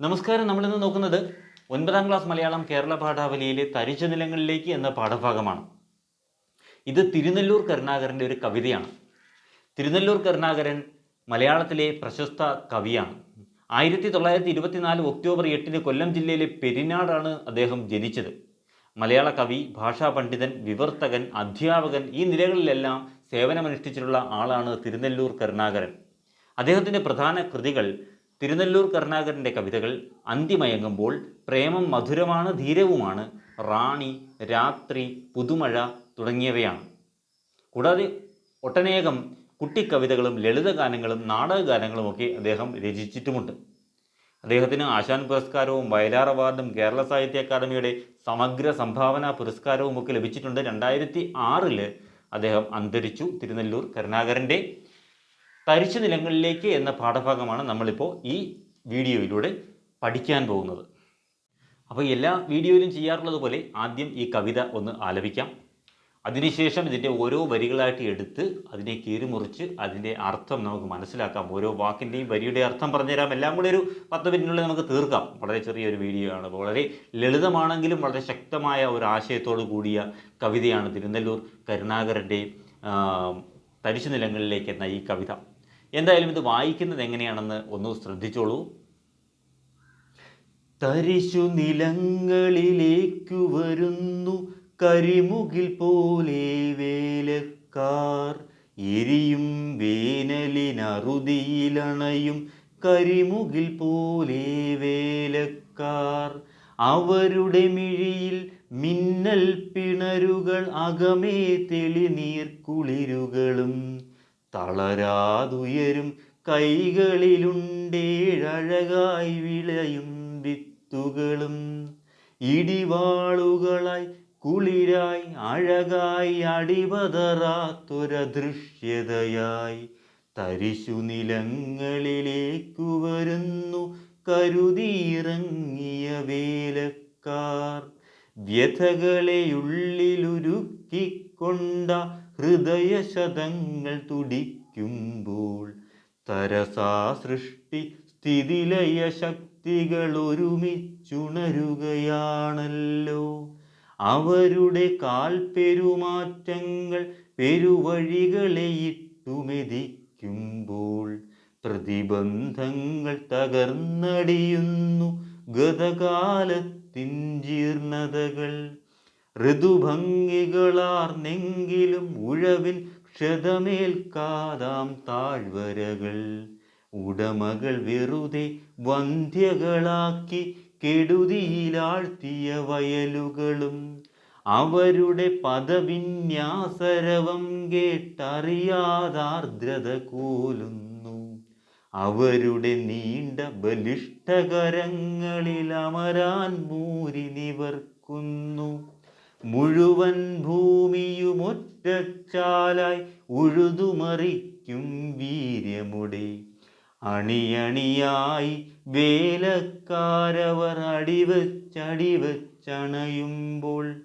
നമസ്കാരം. നമ്മൾ ഇന്ന് നോക്കുന്നത് ഒൻപതാം ക്ലാസ് മലയാളം കേരള പാഠാവലിയിലെ തരിച്ച നിലങ്ങളിലേക്ക് എന്ന പാഠഭാഗമാണ്. ഇത് തിരുനെല്ലൂർ കരുണാകരന്റെ ഒരു കവിതയാണ്. തിരുനെല്ലൂർ കരുണാകരൻ മലയാളത്തിലെ പ്രശസ്ത കവിയാണ്. ആയിരത്തി തൊള്ളായിരത്തി ഇരുപത്തിനാല് ഒക്ടോബർ എട്ടിന് കൊല്ലം ജില്ലയിലെ പെരിനാടാണ് അദ്ദേഹം ജനിച്ചത്. മലയാള കവി ഭാഷാ പണ്ഡിതൻ വിവർത്തകൻ അധ്യാപകൻ ഈ നിലകളിലെല്ലാം സേവനമനുഷ്ഠിച്ചിട്ടുള്ള ആളാണ് തിരുനെല്ലൂർ കരുണാകരൻ. അദ്ദേഹത്തിന്റെ പ്രധാന കൃതികൾ തിരുനെല്ലൂർ കരുണാകരന്റെ കവിതകൾ അന്തിമയങ്ങുമ്പോൾ പ്രേമം മധുരമാണ് ധീരവുമാണ് റാണി രാത്രി പുതുമഴ തുടങ്ങിയവയാണ്. കൂടാതെ ഒട്ടനേകം കുട്ടിക്കവിതകളും ലളിതഗാനങ്ങളും നാടകഗാനങ്ങളുമൊക്കെ അദ്ദേഹം രചിച്ചിട്ടുമുണ്ട്. അദ്ദേഹത്തിന് ആശാൻ പുരസ്കാരവും വയലാർ അവാർഡും കേരള സാഹിത്യ അക്കാദമിയുടെ സമഗ്ര സംഭാവന പുരസ്കാരവും ഒക്കെ ലഭിച്ചിട്ടുണ്ട്. രണ്ടായിരത്തി ആറിൽ അദ്ദേഹം അന്തരിച്ചു തിരുനെല്ലൂർ കരുണാകരന്റെ തരിച്ച നിലങ്ങളിലേക്ക് എന്ന പാഠഭാഗമാണ് നമ്മളിപ്പോൾ ഈ വീഡിയോയിലൂടെ പഠിക്കാൻ പോകുന്നത്. അപ്പോൾ എല്ലാ വീഡിയോയിലും ചെയ്യാറുള്ളത് പോലെ ആദ്യം ഈ കവിത ഒന്ന് ആലപിക്കാം. അതിനുശേഷം ഇതിന്റെ ഓരോ വരികളായിട്ട് എടുത്ത് അതിനെ കീറിമുറിച്ച് അതിന്റെ അർത്ഥം നമുക്ക് മനസ്സിലാക്കാം. ഓരോ വാക്കിന്റെയും വരിയുടെ അർത്ഥം പറഞ്ഞുതരാം. എല്ലാം കൂടി ഒരു പത്ത് മിനിറ്റിനുള്ളിൽ നമുക്ക് തീർക്കാം. വളരെ ചെറിയൊരു വീഡിയോ ആണ് വളരെ ലളിതമാണെങ്കിലും വളരെ ശക്തമായ ഒരു ആശയത്തോടു കൂടിയ കവിതയാണ് തിരുനെല്ലൂർ കരുണാകരന്റെ തരിശു നിലങ്ങളിലേക്ക് എന്ന ഈ കവിത. എന്തായാലും ഇത് വായിക്കുന്നത് എങ്ങനെയാണെന്ന് ഒന്ന് ശ്രദ്ധിച്ചോളൂ. തരിശു നിലങ്ങളിലേക്കു വരുന്നു കരിമുകിൽ പോലെ വേലക്കാർ. എരിയും വേനലിനറുതിയിലണയും കരിമുകിൽ പോലെ വേലക്കാർ. അവരുടെ മിഴിയിൽ മിന്നൽ പിണരുകൾ അകമേ തെളിനീർ കുളിരുകളും. തളരാതുയരും കൈകളിലുണ്ടേഴഴകായി വിളയും വിത്തുകളും. ഇടിവാളുകളായി കുളിരായി അഴകായി അടിപതറാത്തൊരദൃശ്യതയായി തരിശു നിലങ്ങളിലേക്കു വരുന്നു കരുതിയിറങ്ങിയ വേലക്കാർ. വ്യഥകളെ ഉള്ളിലുരുക്കിക്കൊണ്ട ഹൃദയശതങ്ങൾ തുടിക്കുമ്പോൾ തരസാ സൃഷ്ടി സ്ഥിതിലയ ശക്തികൾ ഒരുമിച്ചുണരുകയാണല്ലോ. അവരുടെ കാൽപെരുമാറ്റങ്ങൾ പെരുവഴികളെ ഇട്ടുമെതിക്കുമ്പോൾ പ്രതിബന്ധങ്ങൾ തകർന്നടിയുന്നു ഗതകാലത്തിൻ ജീർണതകൾ. ഋതുഭംഗികളാർന്നെങ്കിലും ഉഴവിൻ ക്ഷതമേൽക്കാതാം താഴ്വരകൾ. ഉടമകൾ വെറുതെ വന്ധ്യകളാക്കി കെടുതിയിലാഴ്ത്തിയ വയലുകളും. അവരുടെ പദവിന്യാസരവം കേട്ടറിയാതാർദ്രത കൂലുന്നു അവരുടെ നീണ്ട ബലിഷ്ഠകരങ്ങളിൽ അമരാൻ മൂരി നിവർക്കുന്നു മുഴുവൻ ഭൂമിയുമൊറ്റച്ചാലായി ഉഴുതുമറിക്കും വീര്യമുടെ. അണിയണിയായി വേലക്കാരവർ അടിവച്ചടിവച്ചണയുമ്പോൾ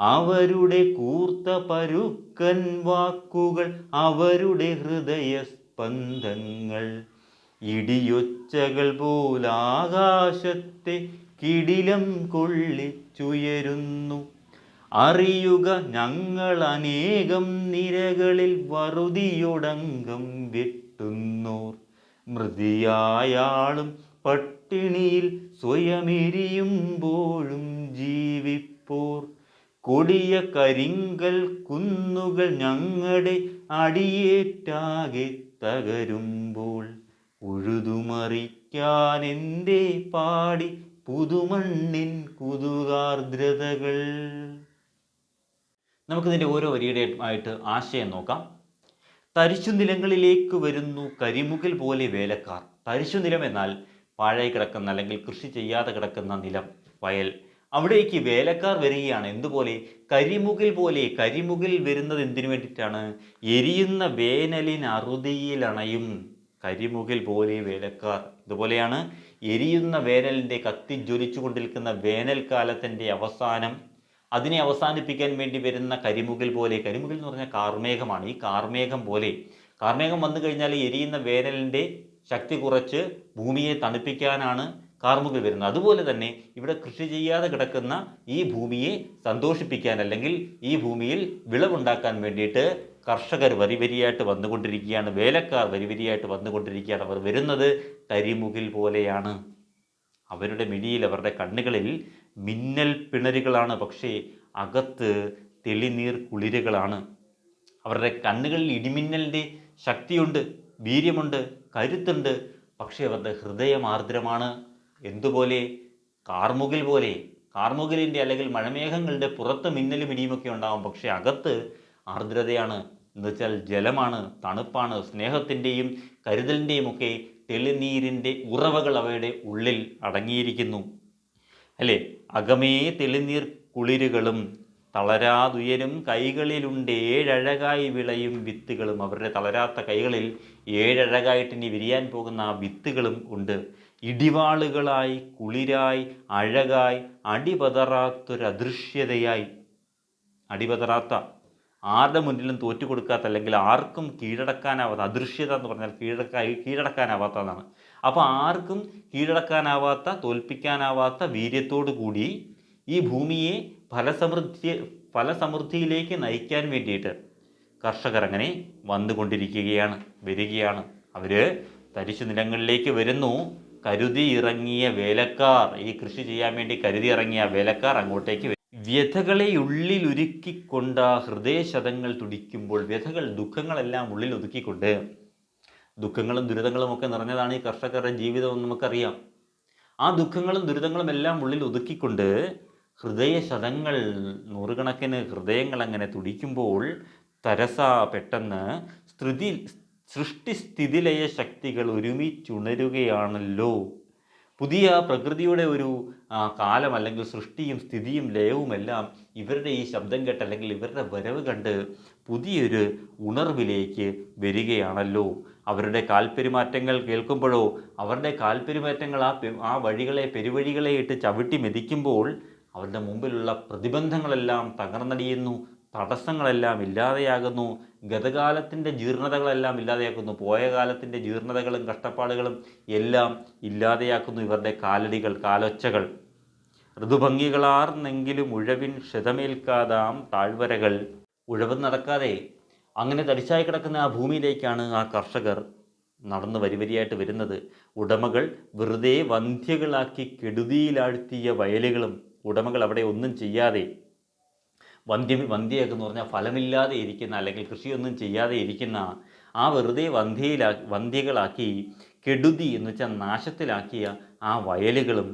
അവരുടെ കൂർത്ത പരുക്കൻ വാക്കുകൾ അവരുടെ ഹൃദയസ്പന്ദങ്ങൾ. ഇടിയൊച്ചകൾ പോലാകാശത്തെ കിടിലം കൊള്ളിച്ചുയരുന്നു. അറിയുക ഞങ്ങൾ അനേകം നിരകളിൽ വറുതിയൊടങ്കം വെട്ടുന്നോർ. മൃതിയായാളും പട്ടിണിയിൽ സ്വയമെരിയുമ്പോഴും ജീവിപ്പോർ. കൊടിയ കരിങ്കൽ കുന്നുകൾ ഞങ്ങളുടെ അടിയേറ്റാകെ തകരുമ്പോൾ. ഉഴുതുമറിക്കാൻ എന്തേ പാടി പുതുമണ്ണിൻ കുതുകാർദ്രതകൾ. നമുക്കിതിന്റെ ഓരോ വരിയുടെ ആയിട്ട് ആശയം നോക്കാം. തരിശു നിലങ്ങളിലേക്ക് വരുന്നു കരിമുകിൽ പോലെ വേലക്കാർ. തരിശു നിലം എന്നാൽ പാഴായി കിടക്കുന്ന അല്ലെങ്കിൽ കൃഷി ചെയ്യാതെ കിടക്കുന്ന നിലം വയൽ. അവിടേക്ക് വേലക്കാർ വരികയാണ്. എന്തുപോലെ? കരിമുകിൽ പോലെ. കരിമുകിൽ വരുന്നത് എന്തിനു വേണ്ടിയിട്ടാണ്? എരിയുന്ന വേനലിന് അറുതിയിലണയും കരിമുകിൽ പോലെ വേലക്കാർ. ഇതുപോലെയാണ് എരിയുന്ന വേനലിന്റെ കത്തി ജ്വലിച്ചു കൊണ്ടിരിക്കുന്ന വേനൽക്കാലത്തിന്റെ അവസാനം അതിനെ അവസാനിപ്പിക്കാൻ വേണ്ടി വരുന്ന കരിമുകിൽ പോലെ കരിമുകിൽ എന്ന് പറഞ്ഞാൽ കാർമേഘമാണ്. ഈ കാർമേഘം പോലെ കാർമേഘം വന്നു കഴിഞ്ഞാൽ എരിയുന്ന വേനലിന്റെ ശക്തി കുറച്ച് ഭൂമിയെ തണുപ്പിക്കാനാണ് കാർമുകിൽ വരുന്നത്. അതുപോലെ തന്നെ ഇവിടെ കൃഷി ചെയ്യാതെ കിടക്കുന്ന ഈ ഭൂമിയെ സന്തോഷിപ്പിക്കാൻ അല്ലെങ്കിൽ ഈ ഭൂമിയിൽ വിളവുണ്ടാക്കാൻ വേണ്ടിയിട്ട് കർഷകർ വരിവരിയായിട്ട് വന്നുകൊണ്ടിരിക്കുകയാണ് വേലക്കാർ വരിവരിയായിട്ട് വന്നുകൊണ്ടിരിക്കുകയാണ്. അവർ വരുന്നത് കരിമുകിൽ പോലെയാണ്. അവരുടെ മിഴിയിൽ അവരുടെ കണ്ണുകളിൽ മിന്നൽ പിണരുകളാണ് പക്ഷേ അകത്ത് തെളിനീർ കുളിരുകളാണ്. അവരുടെ കണ്ണുകളിൽ ഇടിമിന്നലിന്റെ ശക്തിയുണ്ട് വീര്യമുണ്ട് കരുത്തുണ്ട് പക്ഷേ അവരുടെ ഹൃദയം ആർദ്രമാണ് എന്തുപോലെ? കാർമുകിൽ പോലെ. കാർമുകിലിന്റെ അല്ലെങ്കിൽ മഴമേഘങ്ങളുടെ പുറത്ത് മിന്നലും ഇടിയുമൊക്കെ ഉണ്ടാവും പക്ഷേ അകത്ത് ആർദ്രതയാണ്. എന്നുവെച്ചാൽ ജലമാണ് തണുപ്പാണ്. സ്നേഹത്തിന്റെയും കരുതലിന്റെയും ഒക്കെ തെളിനീരിന്റെ ഉറവകൾ അവയുടെ ഉള്ളിൽ അടങ്ങിയിരിക്കുന്നു. അല്ലേ? അകമേ തെളിനീർ കുളിരുകളും തളരാതുയരും കൈകളിലുണ്ട് ഏഴഴകായി വിളയും വിത്തുകളും. അവരുടെ തളരാത്ത കൈകളിൽ ഏഴഴകായിട്ട് ഇനി വിരിയാൻ പോകുന്ന ആ വിത്തുകളും ഉണ്ട്. ഇടിവാളുകളായി കുളിരായി അഴകായി അടിപതറാത്തൊരദൃശ്യതയായി. അടിപതറാത്ത. ആരുടെ മുന്നിലും തോറ്റു കൊടുക്കാത്ത അല്ലെങ്കിൽ ആർക്കും കീഴടക്കാനാവാത്ത അദൃശ്യത എന്ന് പറഞ്ഞാൽ കീഴടക്കായി കീഴടക്കാനാവാത്തതാണ്. അപ്പോൾ ആർക്കും കീഴടക്കാനാവാത്ത തോൽപ്പിക്കാനാവാത്ത വീര്യത്തോടു കൂടി ഈ ഭൂമിയെ ഫലസമൃദ്ധി ഫലസമൃദ്ധിയിലേക്ക് നയിക്കാൻ വേണ്ടിയിട്ട് കർഷകർ അങ്ങനെ വന്നുകൊണ്ടിരിക്കുകയാണ് വരികയാണ് അവർ തരിശു നിലങ്ങളിലേക്ക് വരുന്നു കരുതി ഇറങ്ങിയ വേലക്കാർ ഈ കൃഷി ചെയ്യാൻ വേണ്ടി കരുതി ഇറങ്ങിയ വേലക്കാർ അങ്ങോട്ടേക്ക്. വ്യഥകളെ ഉള്ളിൽ ഉരുക്കിക്കൊണ്ട് ഹൃദയശതങ്ങൾ തുടിക്കുമ്പോൾ വ്യഥകൾ ദുഃഖങ്ങളെല്ലാം ഉള്ളിൽ ഒതുക്കിക്കൊണ്ട് ദുഃഖങ്ങളും ദുരിതങ്ങളും ഒക്കെ നിറഞ്ഞതാണ് ഈ കർഷകരുടെ ജീവിതം നമുക്കറിയാം. ആ ദുഃഖങ്ങളും ദുരിതങ്ങളും എല്ലാം ഉള്ളിൽ ഒതുക്കിക്കൊണ്ട് ഹൃദയ ഹൃദയശതങ്ങൾ നൂറുകണക്കിന് ഹൃദയങ്ങൾ അങ്ങനെ തുടിക്കുമ്പോൾ തരസ പെട്ടെന്ന് സ്ഥിതി സൃഷ്ടിസ്ഥിതിലയ ശക്തികൾ ഒരുമിച്ചുണരുകയാണല്ലോ. പുതിയ പ്രകൃതിയുടെ ഒരു കാലം അല്ലെങ്കിൽ സൃഷ്ടിയും സ്ഥിതിയും ലയവുമെല്ലാം ഇവരുടെ ഈ ശബ്ദം കേട്ട് അല്ലെങ്കിൽ ഇവരുടെ വരവ് കണ്ട് പുതിയൊരു ഉണർവിലേക്ക് വരികയാണല്ലോ. അവരുടെ കാൽപ്പെരുമാറ്റങ്ങൾ കേൾക്കുമ്പോഴോ അവരുടെ കാൽപ്പെരുമാറ്റങ്ങൾ ആ ആ വഴികളെ പെരുവഴികളെ ഇട്ട് ചവിട്ടി മെതിക്കുമ്പോൾ അവരുടെ മുമ്പിലുള്ള പ്രതിബന്ധങ്ങളെല്ലാം തകർന്നടിയുന്നു തടസ്സങ്ങളെല്ലാം ഇല്ലാതെയാകുന്നു ഗതകാലത്തിന്റെ ജീർണതകളെല്ലാം ഇല്ലാതെയാക്കുന്നു പോയ കാലത്തിന്റെ ജീർണതകളും കഷ്ടപ്പാടുകളും എല്ലാം ഇല്ലാതെയാക്കുന്നു ഇവരുടെ കാലടികൾ കാലൊച്ചകൾ. ഋതുഭംഗികളാർന്നെങ്കിലും ഉഴവിൻ ക്ഷതമേൽക്കാതാം താഴ്വരകൾ. ഉഴവ് നടക്കാതെ അങ്ങനെ തരിശായി കിടക്കുന്ന ആ ഭൂമിയിലേക്കാണ് ആ കർഷകർ നടന്ന് വരിവരിയായിട്ട് വരുന്നത്. ഉടമകൾ വെറുതെ വന്ധ്യകളാക്കി കെടുതിയിലാഴ്ത്തിയ വയലുകളും ഉടമകൾ അവിടെ ഒന്നും ചെയ്യാതെ വന്ധ്യ വന്ധ്യയൊക്കെ എന്ന് പറഞ്ഞാൽ ഫലമില്ലാതെ ഇരിക്കുന്ന അല്ലെങ്കിൽ കൃഷിയൊന്നും ചെയ്യാതെ ഇരിക്കുന്ന ആ വെറുതെ വന്ധ്യയിലാ വന്ധ്യകളാക്കി കെടുതി എന്ന് വെച്ചാൽ നാശത്തിലാക്കിയ ആ വയലുകളും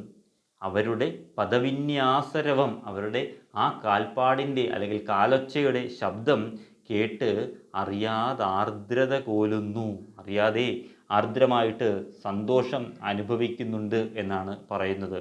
അവരുടെ പദവിന്യാസരവം അവരുടെ ആ കാൽപ്പാടിന്റെ അല്ലെങ്കിൽ കാലൊച്ചയുടെ ശബ്ദം കേട്ട് അറിയാതെ ആർദ്രത കോലുന്നു. അറിയാതെ ആർദ്രമായിട്ട് സന്തോഷം അനുഭവിക്കുന്നുണ്ട് എന്നാണ് പറയുന്നത്.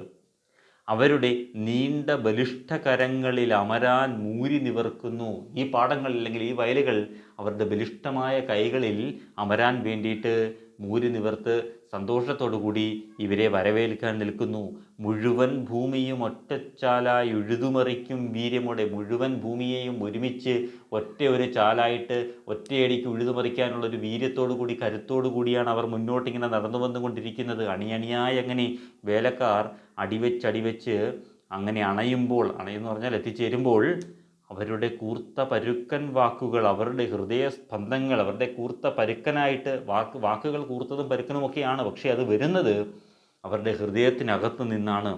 അവരുടെ നീണ്ട ബലിഷ്ഠകരങ്ങളിൽ അമരാൻ മൂരി നിവർക്കുന്നു. ഈ പാടങ്ങൾ അല്ലെങ്കിൽ ഈ വയലുകൾ അവരുടെ ബലിഷ്ഠമായ കൈകളിൽ അമരാൻ വേണ്ടിയിട്ട് മൂരി നിവർത്ത് സന്തോഷത്തോടു കൂടി ഇവരെ വരവേൽക്കാൻ നിൽക്കുന്നു. മുഴുവൻ ഭൂമിയും ഒറ്റച്ചാലായി ഉഴുതുമറിക്കും വീര്യമോടെ. മുഴുവൻ ഭൂമിയെയും ഒരുമിച്ച് ഒറ്റ ഒരു ചാലായിട്ട് ഒറ്റയടിക്ക് ഉഴുതുമറിക്കാനുള്ള ഒരു വീര്യത്തോടു കൂടി കരുത്തോടു കൂടിയാണ് അവർ മുന്നോട്ടിങ്ങനെ നടന്നു വന്നുകൊണ്ടിരിക്കുന്നത് അണിയണിയായി അങ്ങനെ വേലക്കാർ അടിവെച്ചടിവെച്ച് അടിവെച്ച് അങ്ങനെ അണയുമ്പോൾ അണയെന്ന് പറഞ്ഞാൽ എത്തിച്ചേരുമ്പോൾ അവരുടെ കൂർത്ത പരുക്കൻ വാക്കുകൾ അവരുടെ ഹൃദയ സ്പന്ദങ്ങൾ അവരുടെ കൂർത്ത പരുക്കനായിട്ട് വാക്ക് വാക്കുകൾ കൂർത്തതും പരുക്കനുമൊക്കെയാണ് പക്ഷേ അത് വരുന്നത് അവരുടെ ഹൃദയത്തിനകത്ത് നിന്നാണ്.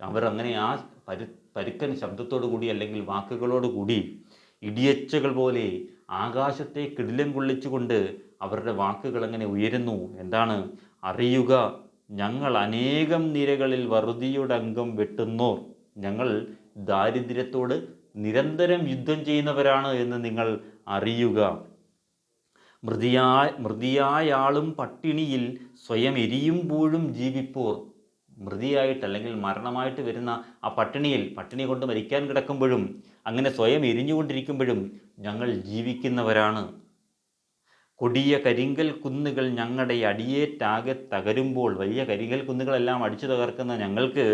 അവർ അങ്ങനെ ആ പരു പരുക്കൻ ശബ്ദത്തോടു കൂടി അല്ലെങ്കിൽ വാക്കുകളോട് കൂടി ഇടിയച്ചകൾ പോലെ ആകാശത്തെ കിടിലം കൊള്ളിച്ചുകൊണ്ട് അവരുടെ വാക്കുകൾ അങ്ങനെ ഉയരുന്നു. എന്താണ്? അറിയുക ഞങ്ങൾ അനേകം നിരകളിൽ വറുതിയുടെ അംഗം വെട്ടുന്നോർ. ഞങ്ങൾ ദാരിദ്ര്യത്തോട് നിരന്തരം യുദ്ധം ചെയ്യുന്നവരാണ് എന്ന് നിങ്ങൾ അറിയുക. മൃതിയായ മൃതിയായാളും പട്ടിണിയിൽ സ്വയം എരിയുമ്പോഴും ജീവിപ്പോർ. മൃതിയായിട്ട് അല്ലെങ്കിൽ മരണമായിട്ട് വരുന്ന ആ പട്ടിണിയിൽ പട്ടിണി കൊണ്ട് മരിക്കാൻ കിടക്കുമ്പോഴും അങ്ങനെ സ്വയം എരിഞ്ഞുകൊണ്ടിരിക്കുമ്പോഴും ഞങ്ങൾ ജീവിക്കുന്നവരാണ്. കൊടിയ കരിങ്കൽ കുന്നുകൾ ഞങ്ങളുടെ അടിയേറ്റാകെ തകരുമ്പോൾ വലിയ കരിങ്കൽ കുന്നുകളെല്ലാം അടിച്ചു തകർക്കുന്ന ഞങ്ങൾക്ക്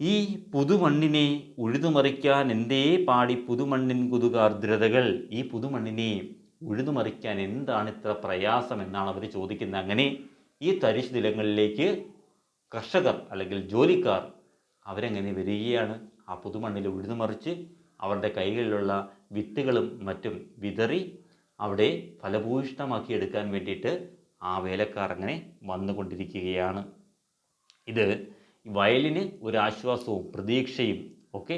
ഈ പുതുമണ്ണിനെ ഉഴുതുമറിക്കാൻ എന്തേ പാടി പുതുമണ്ണിൻ കുതുകാർദ്രതകൾ ഈ പുതുമണ്ണിനെ ഉഴുതുമറിക്കാൻ എന്താണ് ഇത്ര പ്രയാസം എന്നാണ് അവർ ചോദിക്കുന്നത്. അങ്ങനെ ഈ തരിശ് നിലങ്ങളിലേക്ക് കർഷകർ അല്ലെങ്കിൽ ജോലിക്കാർ അവരെങ്ങനെ വരികയാണ്. ആ പുതുമണ്ണിൽ ഉഴുതുമറിച്ച് അവരുടെ കൈകളിലുള്ള വിത്തുകളും മറ്റും വിതറി അവിടെ ഫലഭൂയിഷ്ടമാക്കി എടുക്കാൻ വേണ്ടിയിട്ട് ആ വേലക്കാർ അങ്ങനെ വന്നുകൊണ്ടിരിക്കുകയാണ്. ഇത് വയലിന് ഒരു ആശ്വാസവും പ്രതീക്ഷയും ഒക്കെ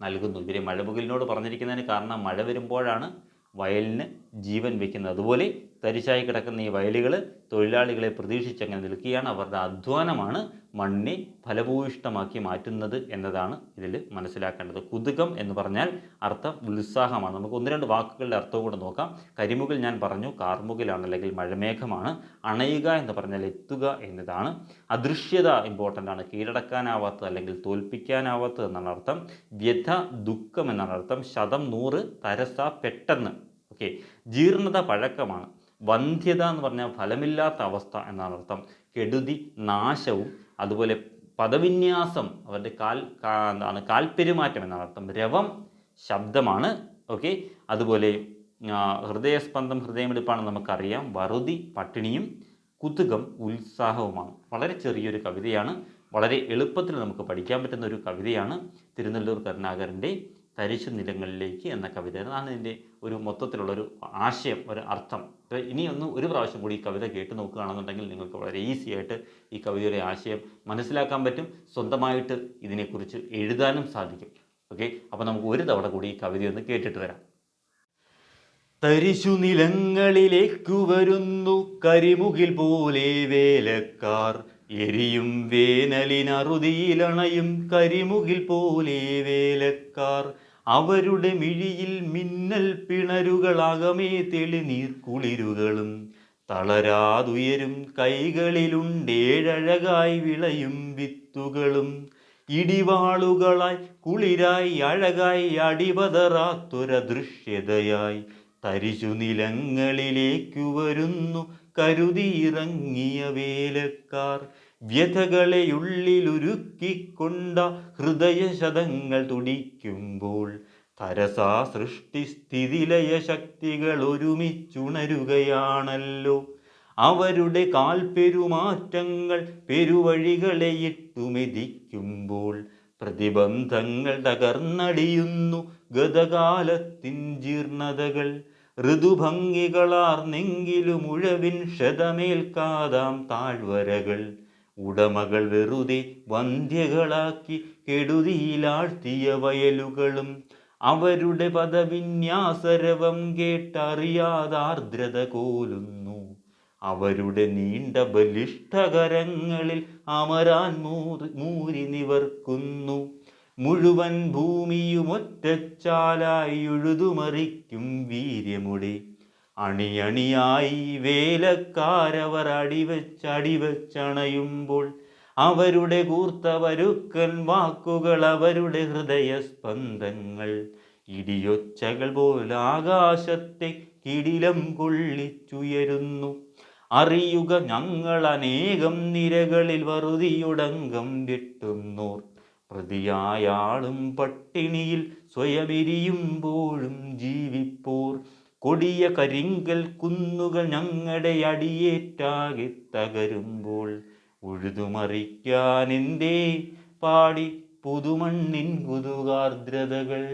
നൽകുന്നു. ഇവരെ മഴമുകിലിനോട് പറഞ്ഞിരിക്കുന്നതിന് കാരണം മഴ വരുമ്പോഴാണ് വയലിന് ജീവൻ വെക്കുന്നത്. അതുപോലെ തരിശായി കിടക്കുന്ന ഈ വയലുകൾ തൊഴിലാളികളെ പ്രതീക്ഷിച്ചങ്ങനെ നിൽക്കുകയാണ്. അവരുടെ അധ്വാനമാണ് മണ്ണിനെ ഫലഭൂയിഷ്ടമാക്കി മാറ്റുന്നത് എന്നതാണ് ഇതിൽ മനസ്സിലാക്കേണ്ടത്. കുതുകം എന്ന് പറഞ്ഞാൽ അർത്ഥം ഉത്സാഹമാണ്. നമുക്ക് ഒന്ന് രണ്ട് വാക്കുകളുടെ അർത്ഥവും കൂടെ നോക്കാം. കരിമുകിൽ ഞാൻ പറഞ്ഞു കാർമുകിലാണ് അല്ലെങ്കിൽ മഴമേഘമാണ്. അണയുക എന്ന് പറഞ്ഞാൽ എത്തുക എന്നതാണ്. അദൃശ്യത ഇമ്പോർട്ടന്റ് ആണ്. കീഴടക്കാനാവാത്തത് അല്ലെങ്കിൽ തോൽപ്പിക്കാനാവാത്തത് എന്നാണ് അർത്ഥം. വ്യഥ ദുഃഖം എന്നാണ് അർത്ഥം. ശതം നൂറ് തരസ പെട്ടെന്ന്. ഓക്കെ ജീർണത പഴക്കമാണ്. വന്ധ്യത എന്ന് പറഞ്ഞാൽ ഫലമില്ലാത്ത അവസ്ഥ എന്നാണ് അർത്ഥം. കെടുതി നാശവും അതുപോലെ പദവിന്യാസം അവരുടെ കാൽ എന്താണ് കാൽപ്പെരുമാറ്റം എന്നാണ് അർത്ഥം. രവം ശബ്ദമാണ്. ഓക്കെ അതുപോലെ ഹൃദയസ്പന്ദം ഹൃദയമെടുപ്പാണെന്ന് നമുക്കറിയാം. വറുതി പട്ടിണിയും കുതുകം ഉത്സാഹവുമാണ്. വളരെ ചെറിയൊരു കവിതയാണ്. വളരെ എളുപ്പത്തിൽ നമുക്ക് പഠിക്കാൻ പറ്റുന്ന ഒരു കവിതയാണ് തിരുനെല്ലൂർ കരുണാകരന്റെ തരിശു നിലങ്ങളിലേക്ക് എന്ന കവിത അതാണ് ഇതിന്റെ ഒരു മൊത്തത്തിലുള്ളൊരു ആശയം ഒരു അർത്ഥം. ഇനിയൊന്ന് ഒരു പ്രാവശ്യം കൂടി ഈ കവിത കേട്ട് നോക്കുകയാണെന്നുണ്ടെങ്കിൽ നിങ്ങൾക്ക് വളരെ ഈസി ആയിട്ട് ഈ കവിതയുടെ ആശയം മനസ്സിലാക്കാൻ പറ്റും. സ്വന്തമായിട്ട് ഇതിനെക്കുറിച്ച് എഴുതാനും സാധിക്കും. ഓക്കെ? അപ്പോൾ നമുക്ക് ഒരു തവണ കൂടി ഈ കവിതയൊന്ന് കേട്ടിട്ട് വരാം. തരിശു നിലങ്ങളിലേക്കു വരുന്നു കരിമുകിൽ പോലെ വേലക്കാർ. എരിയും വേനലിനറുതിയിലണയും കരിമുകിൽ പോലെ വേലക്കാർ. അവരുടെ മിഴിയിൽ മിന്നൽ പിണരുകളകമേ തെളിനീർ കുളിരുകളും. തളരാതുയരും കൈകളിലുണ്ടേഴഴകായി വിളയും വിത്തുകളും. ഇടിവാളുകളായി കുളിരായി അഴകായി അടിപതറാത്തൊര ദൃശ്യതയായി. തരിശു നിലങ്ങളിലേക്കു വരുന്നു കരുതിയിറങ്ങിയ വേലക്കാർ. വ്യഥകളെ ഉള്ളിലുരുക്കിക്കൊണ്ട ഹൃദയശതങ്ങൾ തുടിക്കുമ്പോൾ തരസാ സൃഷ്ടി സ്ഥിതിലയ ശക്തികൾ ഒരുമിച്ചുണരുകയാണല്ലോ. അവരുടെ കാൽപെരുമാറ്റങ്ങൾ പെരുവഴികളെ ഇട്ടുമെതിക്കുമ്പോൾ പ്രതിബന്ധങ്ങൾ തകർന്നടിയുന്നു ഗതകാലത്തിൻ ജീർണതകൾ. ഋതുഭംഗികളാർന്നെങ്കിലും ഉഴവിൻ ക്ഷതമേൽക്കാതാം താഴ്വരകൾ. ഉടമകൾ വെറുതെ വന്ധ്യകളാക്കി കെടുതിയിലാഴ്ത്തിയ വയലുകളും അവരുടെ പദവിന്യാസരവം കേട്ടറിയാതാർദ്രത കോലുന്നു. അവരുടെ നീണ്ട ബലിഷ്ഠകരങ്ങളിൽ അമരാൻ മൂരി നിവർക്കുന്നു. മുഴുവൻ ഭൂമിയുമൊറ്റച്ചാലായി ഉഴുതുമറിക്കും വീര്യമുടെ. അണിയണിയായി വേലക്കാരവർ അടിവെച്ചടിവെച്ചണയുമ്പോൾ അവരുടെ കൂർത്ത വരുക്കൻ വാക്കുകൾ അവരുടെ ഹൃദയസ്പന്ദങ്ങൾ. ഇടിയൊച്ചകൾ പോലെ ആകാശത്തെ കിടിലം കൊള്ളിച്ചുയരുന്നു. അറിയുക ഞങ്ങൾ അനേകം നിരകളിൽ വറുതിയുടങ്കം വെട്ടുന്നോർ. പ്രതിയായാളും പട്ടിണിയിൽ സ്വയമിരിയുമ്പോഴും ജീവിപ്പോർ. കൊടിയ കരിങ്കൽ കുന്നുകൾ ഞങ്ങളുടെ അടിയേറ്റാകെ തകരുമ്പോൾ ഉഴുതുമറിക്കാൻ എന്തേ പാടി പുതുമണ്ണിൻ കുതുകാർദ്രതകൾ.